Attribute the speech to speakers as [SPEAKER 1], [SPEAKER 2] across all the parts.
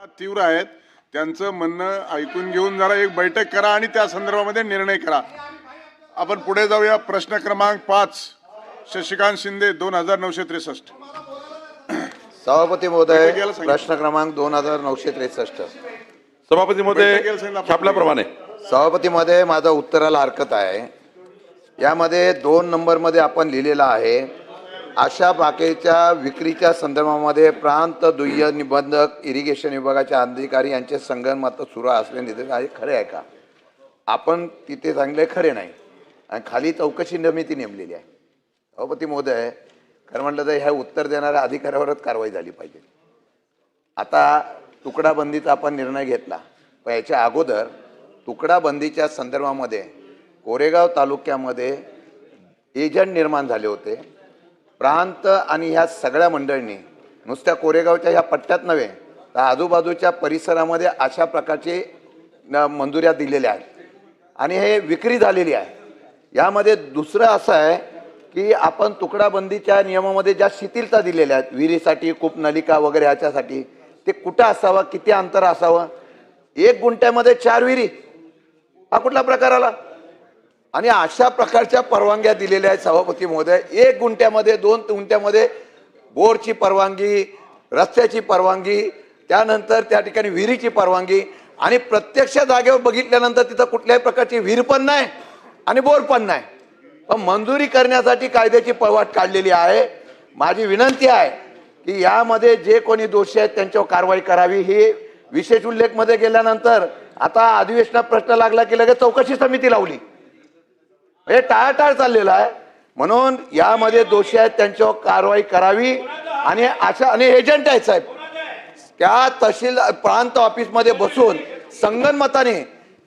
[SPEAKER 1] तीव्र आहेत त्यांचं म्हणणं ऐकून घेऊन जरा एक बैठक करा आणि त्या संदर्भामध्ये निर्णय करा. आपण पुढे जाऊया. प्रश्न क्रमांक पाच शशिकांत शिंदे दोन हजार नऊशे त्रेसष्ट.
[SPEAKER 2] सभापती महोदय. प्रश्न क्रमांक दोन हजार नऊशे त्रेसष्ट.
[SPEAKER 3] सभापती महोदय. छापल्याप्रमाणे.
[SPEAKER 2] सभापती मध्ये माझा उत्तराला हरकत आहे. यामध्ये दोन नंबरमध्ये आपण लिहिलेलं आहे. अशा बाकेच्या विक्रीच्या संदर्भामध्ये प्रांत दुय्य निबंधक इरिगेशन विभागाचे अधिकारी यांचे संगनमत सुरू असले निदर्शन आहे. खरे आहे का? आपण तिथे सांगले खरे नाही. आणि खाली चौकशी समिती नेमलेली आहे. सभापती महोदय खरं म्हटलं तर ह्या उत्तर देणाऱ्या अधिकाऱ्यावरच कारवाई झाली पाहिजे. आता तुकडाबंदीचा आपण निर्णय घेतला. पण याच्या अगोदर तुकडाबंदीच्या संदर्भामध्ये कोरेगाव तालुक्यामध्ये एजंट निर्माण झाले होते. प्रांत आणि ह्या सगळ्या मंडळींनी नुसत्या कोरेगावच्या ह्या पट्ट्यात नव्हे तर आजूबाजूच्या परिसरामध्ये अशा प्रकारचे मंजुऱ्या दिलेल्या आहेत. आणि हे विक्री झालेली आहे. यामध्ये दुसरं असं आहे की आपण तुकडाबंदीच्या नियमामध्ये ज्या शिथिलता दिलेल्या आहेत विहिरीसाठी कूप नलिका वगैरे ह्याच्यासाठी ते कुठं असावं किती अंतर असावं? एक गुंठ्यामध्ये चार विहिरी. हा कुठला प्रकार आला? आणि अशा प्रकारच्या परवानग्या दिलेल्या आहेत सभापती महोदय. एक गुंठ्यामध्ये दोन गुंठ्यामध्ये बोरची परवानगी रस्त्याची परवानगी त्यानंतर त्या ठिकाणी विहिरीची परवानगी आणि प्रत्यक्ष जागेवर बघितल्यानंतर तिथं कुठल्याही प्रकारची विहीर पण नाही आणि बोर पण नाही. पण मंजुरी करण्यासाठी कायद्याची पळवाट काढलेली आहे. माझी विनंती आहे की यामध्ये जे कोणी दोषी आहेत त्यांच्यावर कारवाई करावी. ही विशेष उल्लेखमध्ये गेल्यानंतर आता अधिवेशनात प्रश्न लागला की लगेच चौकशी समिती लावली. म्हणजे टाळाटाळ चाललेला आहे. म्हणून यामध्ये दोषी आहेत त्यांच्यावर कारवाई करावी आणि अशा आणि एजंट आहेत साहेब. त्या तहसील प्रांत ऑफिसमध्ये बसून संगनमताने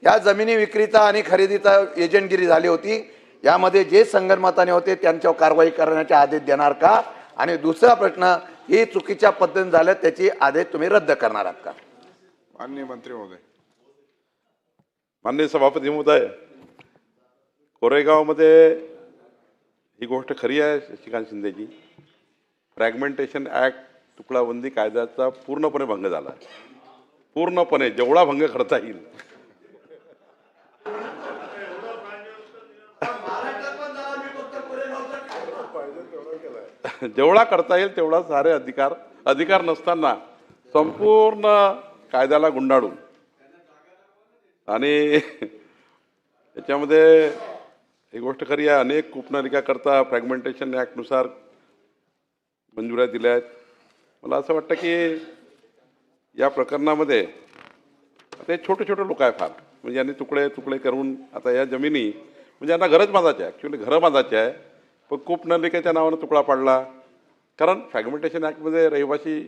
[SPEAKER 2] या जमिनी विक्रीचा आणि खरेदीचा एजंटगिरी झाली होती. यामध्ये जे संगनमताने होते त्यांच्यावर कारवाई करण्याचे आदेश देणार का? आणि दुसरा प्रश्न ही चुकीच्या पद्धतीने झाल्या त्याची आदेश तुम्ही रद्द करणार आहात का?
[SPEAKER 1] माननीय मंत्री महोदय.
[SPEAKER 3] माननीय सभापती महोदय कोरेगावमध्ये ही गोष्ट खरी आहे शशिकांत शिंदेची फ्रॅगमेंटेशन ॲक्ट तुकडाबंदी कायद्याचा पूर्णपणे भंग झाला. पूर्णपणे जेवढा भंग करता येईल. जेवढा करता येईल तेवढा सारे अधिकार अधिकार नसताना संपूर्ण कायद्याला गुंडाळून. आणि याच्यामध्ये ही गोष्ट खरी आहे अनेक कूपनलिकाकरता फ्रॅगमेंटेशन ॲक्टनुसार मंजुऱ्या दिल्या आहेत. मला असं वाटतं की या प्रकरणामध्ये ते छोटे छोटे लोक आहे फार. म्हणजे यांनी तुकडे तुकडे करून आता या जमिनी म्हणजे यांना घरच बांधायचे आहे. ॲक्च्युली घरं बांधायचे आहे. पण कूपनलिकेच्या नावानं तुकडा पाडला. कारण फ्रॅगमेंटेशन ॲक्टमध्ये रहिवासी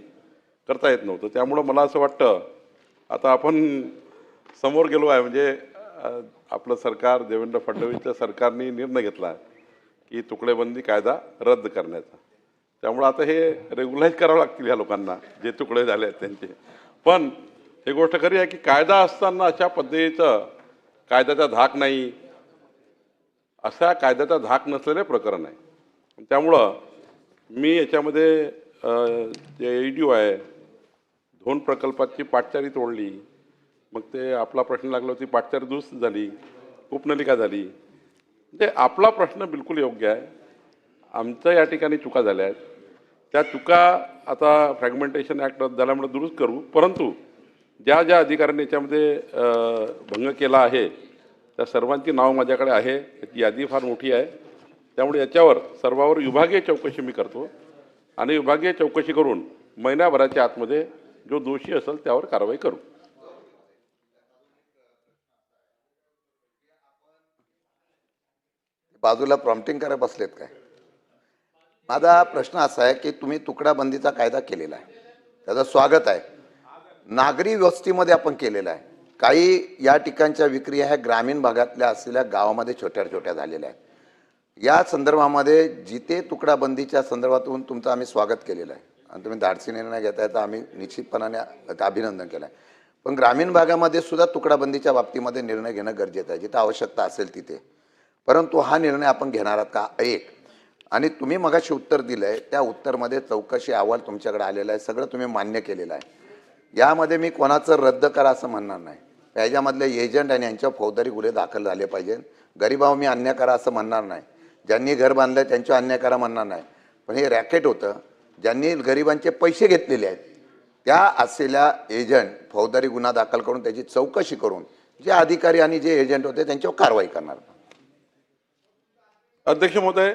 [SPEAKER 3] करता येत नव्हतं. त्यामुळं मला असं वाटतं आता आपण समोर गेलो आहे म्हणजे आपलं सरकार देवेंद्र फडणवीसच्या सरकारने निर्णय घेतला की तुकडेबंदी कायदा रद्द करण्याचा. त्यामुळं आता हे रेग्युलाईज करावं लागतील ह्या लोकांना जे तुकडे झाले आहेत त्यांचे. पण ही गोष्ट खरी आहे की कायदा असताना अशा पद्धतीचं कायद्याचा धाक नाही. असा कायद्याचा धाक नसलेले प्रकरण आहे. त्यामुळं मी याच्यामध्ये जे ई डी आहे दोन प्रकल्पाची पाटचारी तोडली. मग ते आपला प्रश्न लागला होती पाठचार दुरुस्त झाली उपनलिका झाली. म्हणजे आपला प्रश्न बिलकुल योग्य आहे. आमचं या ठिकाणी चुका झाल्या आहेत. त्या चुका आता फ्रॅगमेंटेशन ॲक्ट रद्द झाल्यामुळे दुरुस्त करू. परंतु ज्या ज्या अधिकाऱ्यांनी याच्यामध्ये भंग केला आहे त्या सर्वांची नावं माझ्याकडे आहे. त्याची यादी फार मोठी आहे. त्यामुळे याच्यावर सर्वावर विभागीय चौकशी मी करतो. आणि विभागीय चौकशी करून महिन्याभराच्या आतमध्ये जो दोषी असेल त्यावर कारवाई करू.
[SPEAKER 2] बाजूला प्रॉम्प्टिंग करा बसलेत काय? माझा प्रश्न असा आहे की तुम्ही तुकडाबंदीचा कायदा केलेला आहे. त्याचं स्वागत आहे. नागरी व्यवस्थेमध्ये आपण केलेलं आहे. काही या ठिकाणच्या विक्री ह्या ग्रामीण भागातल्या असलेल्या गावामध्ये छोट्या छोट्या झालेल्या आहेत. या संदर्भामध्ये जिथे तुकडाबंदीच्या संदर्भातून तुमचं आम्ही स्वागत केलेलं आहे. आणि तुम्ही धाडसी निर्णय घेताय तर आम्ही निश्चितपणाने अभिनंदन केलं आहे. पण ग्रामीण भागामध्ये सुद्धा तुकडाबंदीच्या बाबतीमध्ये निर्णय घेणं गरजेचं आहे. जिथं आवश्यकता असेल तिथे. परंतु हा निर्णय आपण घेणार आहात का? एक. आणि तुम्ही मगाशी उत्तर दिलं आहे त्या उत्तरमध्ये चौकशी अहवाल तुमच्याकडे आलेला आहे सगळं तुम्ही मान्य केलेलं आहे. यामध्ये मी कोणाचं रद्द करा असं म्हणणार नाही. याच्यामधले एजंट आणि यांच्या फौजदारी गुन्हे दाखल झाले पाहिजे गरीबाव मी अन्याय करा असं म्हणणार नाही. ज्यांनी घर बांधलं त्यांच्यावर अन्याय करा म्हणणार नाही. पण हे रॅकेट होतं. ज्यांनी गरिबांचे पैसे घेतलेले आहेत त्या असलेल्या एजंट फौजदारी गुन्हा दाखल करून त्याची चौकशी करून जे अधिकारी आणि जे एजंट होते त्यांच्यावर कारवाई करणार.
[SPEAKER 3] अध्यक्ष महोदय